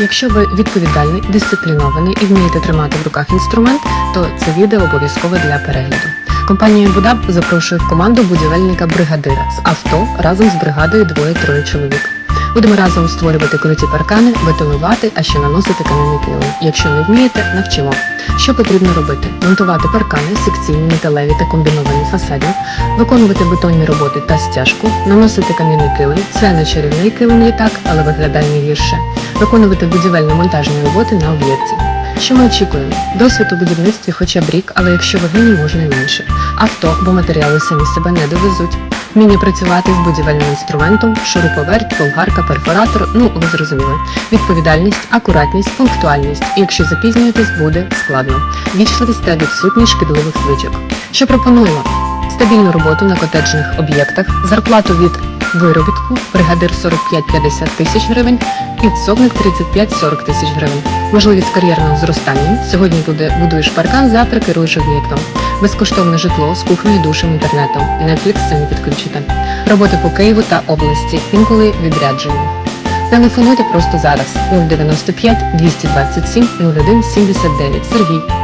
Якщо ви відповідальний, дисциплінований і вмієте тримати в руках інструмент, то це відео обов'язково для перегляду. Компанія Будап запрошує в команду будівельника бригадира з авто разом з бригадою двоє-троє чоловік. Будемо разом створювати круті паркани, бетонувати, а ще наносити кам'яний килим. Якщо не вмієте, навчимо. Що потрібно робити? Монтувати паркани, секційні, металеві та комбіновані фасадів, виконувати бетонні роботи та стяжку, наносити кам'яний килим. Це не чарівний килим літак, але виглядає не гірше. Виконувати будівельно-монтажні роботи на об'єкті. Що ми очікуємо? Досвід у будівництві хоча б рік, але якщо ви геній, можна і менше. Авто, бо матеріали самі себе не довезуть. Вміння працювати з будівельним інструментом, шуруповерт, болгарка, перфоратор, ну ви зрозуміли. Відповідальність, акуратність, пунктуальність. І якщо запізнюєтесь, буде складно. Вічливість та відсутність шкідливих звичок. Що пропонуємо? Стабільну роботу на котеджних об'єктах, зарплату від виробітку, бригадир 45-50 тисяч гривень, підсобник 35-40 тисяч гривень. Можливість кар'єрного зростання. Сьогодні буде будуєш паркан, завтра керуєш об'єктом. Безкоштовне житло з кухнею, душем, інтернетом. Netflix самі підключите. Роботи по Києву та області, інколи відрядження. Телефонуйте просто зараз 095 227 01 79. Сергій.